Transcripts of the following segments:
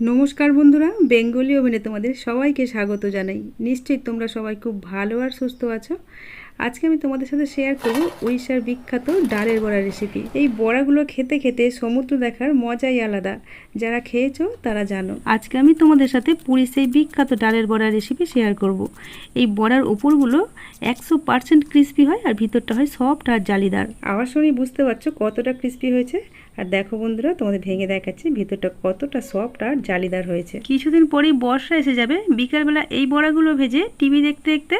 নমস্কার বন্ধুরা, বেঙ্গলি অভিনে তোমাদের সবাইকে স্বাগত জানাই। নিশ্চয়ই তোমরা সবাই খুব ভালো আর সুস্থ আছো। আজকে আমি তোমাদের সাথে শেয়ার করব উড়িষ্যার বিখ্যাত ডালের বড়া রেসিপি এই বড়াগুলো খেতে খেতে সমুদ্র দেখার মজাই আলাদা। যারা খেয়েছো, তারা জানো। আজকে আমি তোমাদের সাথে পুরীর সেই বিখ্যাত ডালের বড়া রেসিপি শেয়ার করব। এই বড়ার ওপরগুলো একশো পার্সেন্ট ক্রিস্পি হয় আর ভিতরটা হয় সফট আর জালিদার। আবার শুনি, বুঝতে পারছ কতটা ক্রিস্পি হয়েছে? আর দেখো বন্ধুরা তোমাদের ভেঙে দেখাচ্ছি ভিতরটা কতটা সফট আর জালিদার হয়েছে। কিছুদিন পরেই বর্ষা এসে যাবে। বিকালবেলা এই বড়াগুলো ভেজে টিভি দেখতে দেখতে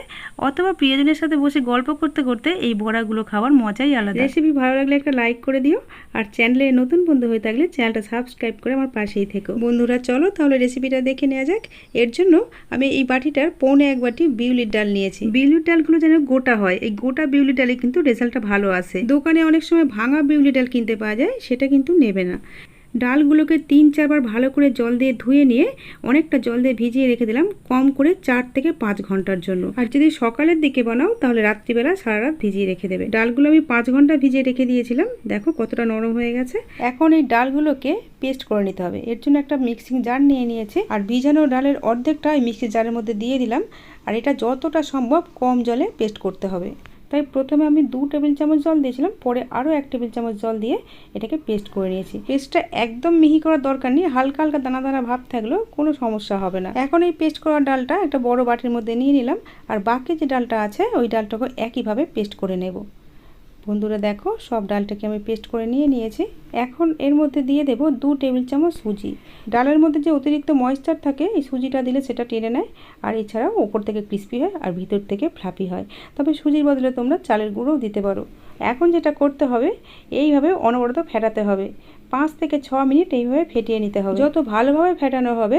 অথবা প্রিয়জনের সাথে বসে গল্প করতে করতে এই বড়াগুলো খাওয়ার মজাই আলাদা। রেসিপি ভালো লাগলে একটা লাইক করে দিও আর চ্যানেলে নতুন বন্ধু হয়ে থাকলে চ্যানেলটা সাবস্ক্রাইব করে আমার পাশেই থেকো। বন্ধুরা চলো তাহলে রেসিপিটা দেখে নেওয়া যাক। এর জন্য আমি এই বাটিটার পৌনে এক বাটি বিউলির ডাল নিয়েছি। বিউলির ডালগুলো যেন গোটা হয় এই গোটা বিউলি ডালে কিন্তু রেজাল্টটা ভালো আসে। দোকানে অনেক সময় ভাঙা বিউলি ডাল কিনতে পাওয়া যায় সেটা কিন্তু নেবে না। ডালগুলোকে তিন চারবার ভালো করে জল দিয়ে ধুয়ে নিয়ে অনেকটা জল দিয়ে ভিজিয়ে রেখে দিলাম কম করে চার থেকে পাঁচ ঘণ্টার জন্য। আর যদি সকালের দিকে বানাও, তাহলে রাত্রিবেলা সারা রাত ভিজিয়ে রেখে দেবে। ডালগুলো আমি পাঁচ ঘণ্টা ভিজিয়ে রেখে দিয়েছিলাম। দেখো কতটা নরম হয়ে গেছে। এখন এই ডালগুলোকে পেস্ট করে নিতে হবে। এর জন্য একটা মিক্সিং জার নিয়ে নিয়েছে। আর ভিজানো ডালের অর্ধেকটা এই মিক্সি জারের মধ্যে দিয়ে দিলাম। আর এটা যতটা সম্ভব কম জলে পেস্ট করতে হবে। তাই প্রথমে আমি দু টেবিল চামচ জল দিয়েছিলাম, পরে আরও এক টেবিল চামচ জল দিয়ে এটাকে পেস্ট করে নিয়েছি। পেস্টটা একদম মিহি করার দরকার নেই, হালকা হালকা দানা দানা ভাব থাকলেও কোনো সমস্যা হবে না। এখন এই পেস্ট করার ডালটা একটা বড় বাটির মধ্যে নিয়ে নিলাম, আর বাকি যে ডালটা আছে, ওই ডালটাকে একইভাবে পেস্ট করে নেব। বন্ধুরা দেখো, সব ডালটাকে আমি পেস্ট করে নিয়ে নিয়েছি। এখন এর মধ্যে দিয়ে দেব দু টেবিল চামচ সুজি। ডালের মধ্যে যে অতিরিক্ত ময়েশ্চার থাকে, এই সুজিটা দিলে সেটা টেনে নেয়। আর এছাড়াও ওপর থেকে ক্রিস্পি হয়, আর ভিতর থেকে ফ্লাপি হয়। তবে সুজির বদলে তোমরা চালের গুঁড়োও দিতে পারো। এখন যেটা করতে হবে, এইভাবে অনবরত ফেটাতে হবে। পাঁচ থেকে ছ মিনিট এইভাবে ফেটিয়ে নিতে হবে। যত ভালোভাবে ফেটানো হবে,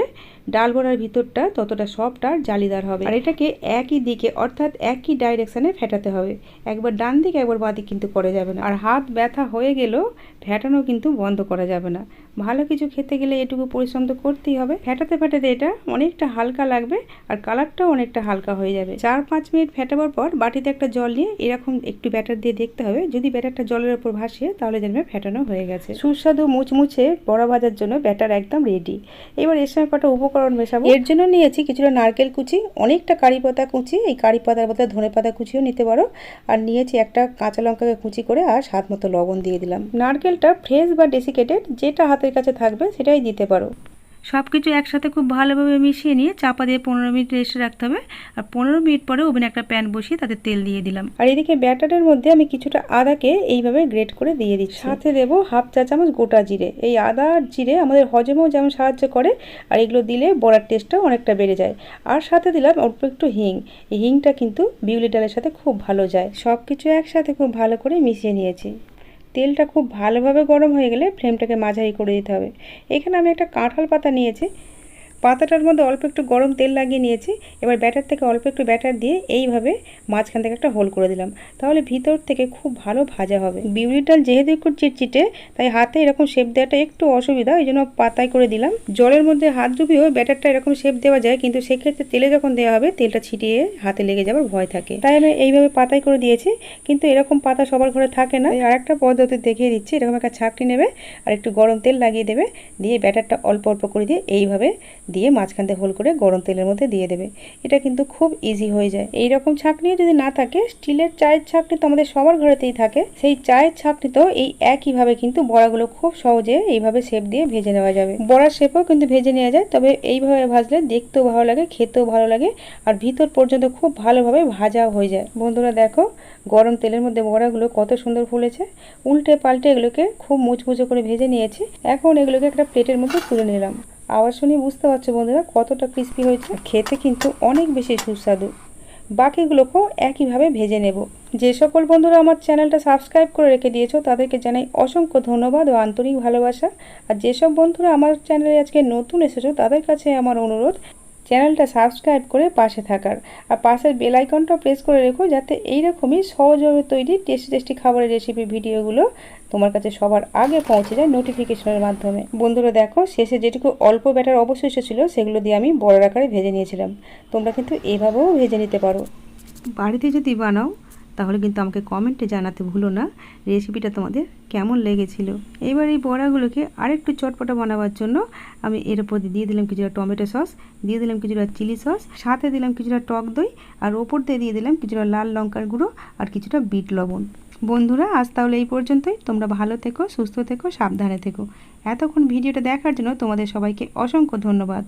ডাল বড়ার ভিতরটা ততটা সফট আর জালিদার হবে। আর এটাকে একই দিকে, অর্থাৎ একই ডাইরেকশানে ফেটাতে হবে। একবার ডান দিকে, একবার বাঁ দিক কিন্তু করা যাবে না। আর হাত ব্যথা হয়ে গেলেও ফেটানো কিন্তু বন্ধ করা যাবে না। ভালো কিছু খেতে গেলে এটুকু পরিশ্রম তো করতেই হবে। ফেটাতে ফেটাতে এটা অনেকটা হালকা লাগবে আর কালারটাও অনেকটা হালকা হয়ে যাবে। চার পাঁচ মিনিট ফেটাবার পর বাটিতে একটা জল নিয়ে এরকম একটু ব্যাটার দিয়ে দেখতে হবে। যদি ব্যাটারটা জলের ওপর ভাসে, তাহলে জানবে ফেটানো হয়ে গেছে। সুস্বাদু মুচমুচে বড়া ভাজার জন্য ব্যাটার একদম রেডি এবার এর সময় কটা উপকরণ মেশাবো। এর জন্য নিয়েছি কিছুটা নারকেল কুচি, অনেকটা কারি পাতা কুচি, এই কারি পাতার বদলে ধনে পাতা কুচিও নিতে পারো। আর নিয়েছি একটা কাঁচা লঙ্কাকে কুচি করে আর স্বাদ মতো লবণ দিয়ে দিলাম। নারকেলটা ফ্রেশ বা ডেসিকেটেড যেটা হাতের কাছে থাকবে সেটাই দিতে পারো। সব কিছু একসাথে খুব ভালোভাবে মিশিয়ে নিয়ে চাপা দিয়ে পনেরো মিনিট রেস্টে রাখতে হবে। আর পনেরো মিনিট পরে ওভেনে একটা প্যান বসিয়ে তাতে তেল দিয়ে দিলাম। আর এদিকে ব্যাটারের মধ্যে আমি কিছুটা আদাকে এইভাবে গ্রেট করে দিয়ে দিচ্ছি। সাথে দেবো হাফ চা চামচ গোটা জিরে। এই আদা আর জিরে আমাদের হজমেও যেমন সাহায্য করে আর এগুলো দিলে বড়ার টেস্টটাও অনেকটা বেড়ে যায়। আর সাথে দিলাম অল্প একটু হিং। এই হিংটা কিন্তু বিউলি ডালের সাথে খুব ভালো যায়। সব কিছু একসাথে খুব ভালো করে মিশিয়ে নিয়েছি। তেলটা খুব ভালোভাবে গরম হয়ে গেলে ফ্লেমটাকে মাঝারি করে দিতে হবে। এখানে আমি একটা কাঁঠাল পাতা নিয়েছি। পাতাটার মধ্যে অল্প একটু গরম তেল লাগিয়ে নিয়েছি। এবার ব্যাটার থেকে অল্প একটু ব্যাটার দিয়ে এইভাবে মাঝখান থেকে একটা হোল করে দিলাম। তাহলে ভিতর থেকে খুব ভালো ভাজা হবে। বিউলির ডাল যেহেতু একটু চিটচিটে, তাই হাতে এরকম শেপ দেওয়াটা একটু অসুবিধা এই জন্য পাতায় করে দিলাম। জলের মধ্যে হাত ডুবিয়েও ব্যাটারটা এরকম শেপ দেওয়া যায়, কিন্তু সেক্ষেত্রে তেলে যখন দেওয়া হবে, তেলটা ছিটিয়ে হাতে লেগে যাওয়ার ভয় থাকে। তাই আমি এইভাবে পাতায় করে দিয়েছি, কিন্তু এরকম পাতা সবার ঘরে থাকে না। আর একটা পদ্ধতি দেখিয়ে দিচ্ছি, এরকম একটা ছাকনি নেবে আর একটু গরম তেল লাগিয়ে দেবে, দিয়ে ব্যাটারটা অল্প অল্প করে দিয়ে এইভাবে দিয়ে মাঝখান থেকে হোল করে গরম তেলের মধ্যে দিয়ে দেবে। এটা কিন্তু খুব ইজি হয়ে যায়। এই রকম ছাঁকনি যদি না থাকে, স্টিলের চায়ের ছাঁকনি তো আমাদের সবার ঘরেতেই থাকে। সেই চায়ের ছাঁকনিতেও এই একইভাবে কিন্তু বড়াগুলো খুব সহজে এইভাবে শেপ দিয়ে ভেজে নেওয়া যাবে। বড়ার শেপও কিন্তু ভেজে নেওয়া যায়, তবে এইভাবে ভাজলে দেখতেও ভালো লাগে, খেতেও ভালো লাগে, আর ভিতর পর্যন্ত খুব ভালোভাবে ভাজাও হয়ে যায়। বন্ধুরা দেখো, গরম তেলের মধ্যে বড়াগুলো কত সুন্দর ফুলেছে। উল্টে পাল্টে এগুলোকে খুব মুচমুচে করে ভেজে নিয়েছি। এখন এগুলোকে একটা প্লেটের মধ্যে তুলে নিলাম। আওয়াজ শুনে বুঝতে পারছ বন্ধুরা কতটা ক্রিস্পি হয়েছে। খেতে কিন্তু অনেক বেশি সুস্বাদু। বাকিগুলোকেও একইভাবে ভেজে নেব। যে সকল বন্ধুরা আমার চ্যানেলটা সাবস্ক্রাইব করে রেখে দিয়েছ, তাদেরকে জানাই অসংখ্য ধন্যবাদ ও আন্তরিক ভালোবাসা। আর যেসব বন্ধুরা আমার চ্যানেলে আজকে নতুন এসেছ, তাদের কাছে আমার অনুরোধ, চ্যানেলটা সাবস্ক্রাইব করে পাশে থাকার। আর পাশের বেল আইকনটা প্রেস করে রেখো, যাতে এইরকমই সহজভাবে তৈরি টেস্টি টেস্টি খাবারের রেসিপি ভিডিওগুলো তোমার কাছে সবার আগে পৌঁছে যায় নোটিফিকেশনের মাধ্যমে। বন্ধুরা দেখো, শেষে যেটুকু অল্প ব্যাটার অবশিষ্ট ছিল, সেগুলো দিয়ে আমি বড় আকারে ভেজে নিয়েছিলাম। তোমরা কিন্তু এভাবেও ভেজে নিতে পারো। বাড়িতে যদি বানাও, তাহলে কিন্তু আমাকে কমেন্টে জানাতে ভুলো না। রেসিপিটা তোমাদের কেমন লেগেছিল? এবার এই বড়াগুলোকে আরেকটু চটপটা বানাবার জন্য আমি এর উপর দিয়ে দিলাম কিছুটা টমেটো সস, দিয়ে দিলাম কিছুটা চিলি সস, সাথে দিলাম কিছুটা টক দই, আর ওপর দিয়ে দিয়ে দিলাম কিছুটা লাল লঙ্কার গুঁড়ো আর কিছুটা বিট লবণ। বন্ধুরা, আজ তাহলে এই পর্যন্তই। তোমরা ভালো থেকো, সুস্থ থেকো, সাবধানে থেকো। এতক্ষণ ভিডিওটা দেখার জন্য তোমাদের সবাইকে অসংখ্য ধন্যবাদ।